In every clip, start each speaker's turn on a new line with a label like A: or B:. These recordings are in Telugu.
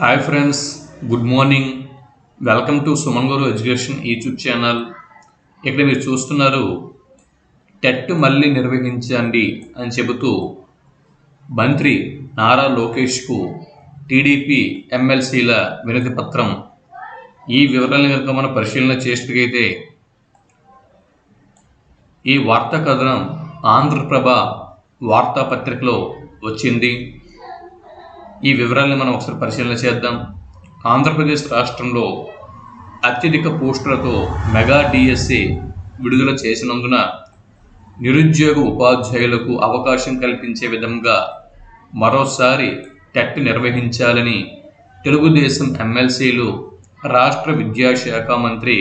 A: Hi friends good morning. Welcome to Suman గారు ఎడ్యుకేషన్ యూట్యూబ్ ఛానల్. ఇక్కడ మీరు చూస్తున్నారు టెట్ మళ్ళీ నిర్వహించండి అని చెబుతూ మంత్రి నారా లోకేష్కు టీడీపీ ఎమ్మెల్సీల వినతి పత్రం. ఈ వివరాలను కనుక మనం పరిశీలన చేసినట్లయితే ఈ వార్తా కథనం ఆంధ్రప్రభ వార్తాపత్రికలో వచ్చింది. ఈ వివరాలను మనం ఒకసారి పరిశీలన చేద్దాం. ఆంధ్రప్రదేశ్ రాష్ట్రంలో అత్యధిక పోస్టులతో మెగా డిఎస్సి విడుదల చేసినందున నిరుద్యోగ ఉపాధ్యాయులకు అవకాశం కల్పించే విధంగా మరోసారి టెట్ నిర్వహించాలని తెలుగుదేశం ఎమ్మెల్సీలు రాష్ట్ర విద్యాశాఖ మంత్రి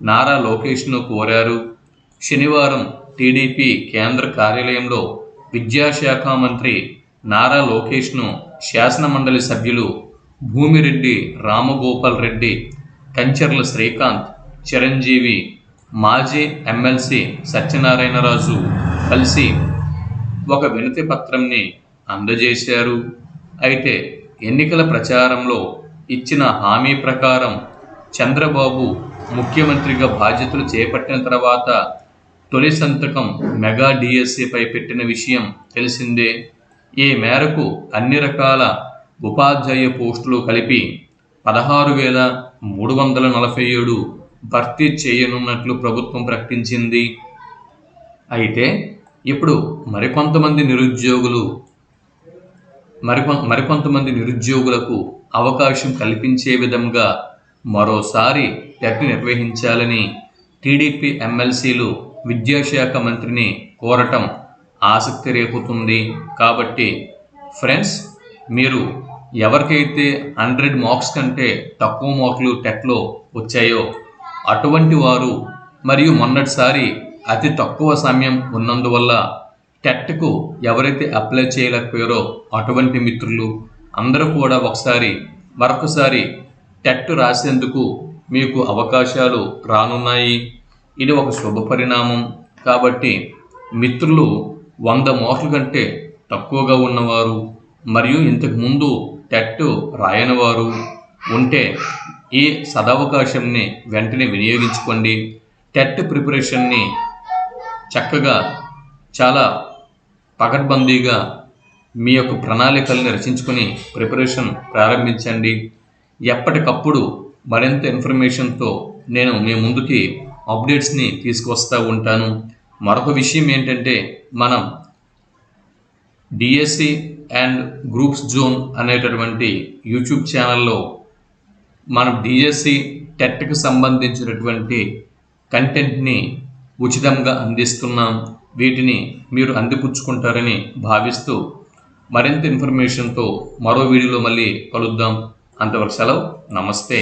A: నారా లోకేష్ను కోరారు. శనివారం టీడీపీ కేంద్ర కార్యాలయంలో విద్యాశాఖ మంత్రి నారా లోకేష్ను శాసనమండలి సభ్యులు భూమిరెడ్డి రామగోపాల్ రెడ్డి కంచర్ల శ్రీకాంత్ చిరంజీవి మాజీ ఎమ్మెల్సీ సత్యనారాయణరాజు కలిసి ఒక వినతి పత్రంని అందజేశారు. అయితే ఎన్నికల ప్రచారంలో ఇచ్చిన హామీ ప్రకారం చంద్రబాబు ముఖ్యమంత్రిగా బాధ్యతలు చేపట్టిన తర్వాత తొలి సంతకం మెగా డిఎస్సిపై పెట్టిన విషయం తెలిసిందే. ఈ మేరకు అన్ని రకాల ఉపాధ్యాయ పోస్టులు కలిపి పదహారు వేల మూడు వందల నలభై ఏడు భర్తీ చేయనున్నట్లు ప్రభుత్వం ప్రకటించింది. అయితే ఇప్పుడు మరికొంతమంది నిరుద్యోగులు మరికొ మరికొంతమంది నిరుద్యోగులకు అవకాశం కల్పించే విధంగా మరోసారి టెట్ నిర్వహించాలని టీడీపీ ఎమ్మెల్సీలు విద్యాశాఖ మంత్రిని కోరటం ఆసక్తి రేపుతుంది. కాబట్టి ఫ్రెండ్స్ మీరు ఎవరికైతే హండ్రెడ్ మార్క్స్ కంటే తక్కువ మార్కులు టెట్లో వచ్చాయో అటువంటి వారు మరియు మొన్నటిసారి అతి తక్కువ సమయం ఉన్నందువల్ల టెట్కు ఎవరైతే అప్లై చేయలేకపోయారో అటువంటి మిత్రులు అందరూ కూడా ఒకసారి మరొకసారి టెట్ రాసేందుకు మీకు అవకాశాలు రానున్నాయి. ఇది ఒక శుభ పరిణామం. కాబట్టి మిత్రులు వంద మార్కుల కంటే తక్కువగా ఉన్నవారు మరియు ఇంతకుముందు టెట్ రాయనివారు ఉంటే ఈ సదవకాశంని వెంటనే వినియోగించుకోండి. టెట్ ప్రిపరేషన్ని చక్కగా చాలా పకడ్బందీగా మీ యొక్క ప్రణాళికల్ని రచించుకొని ప్రిపరేషన్ ప్రారంభించండి. ఎప్పటికప్పుడు మరింత ఇన్ఫర్మేషన్తో నేను మీ ముందుకి అప్డేట్స్ని తీసుకువస్తూ ఉంటాను. మరొక విషయం ఏంటంటే మనం డిఎస్సి అండ్ గ్రూప్స్ జోన్ అనేటటువంటి యూట్యూబ్ ఛానల్లో మనం డిఎస్సి టెట్కి సంబంధించినటువంటి కంటెంట్ని ఉచితంగా అందిస్తున్నాం. వీటిని మీరు అందిపుచ్చుకుంటారని భావిస్తూ మరింత ఇన్ఫర్మేషన్తో మరో వీడియోలో మళ్ళీ కలుద్దాం. అంతవరకు సెలవు. నమస్తే.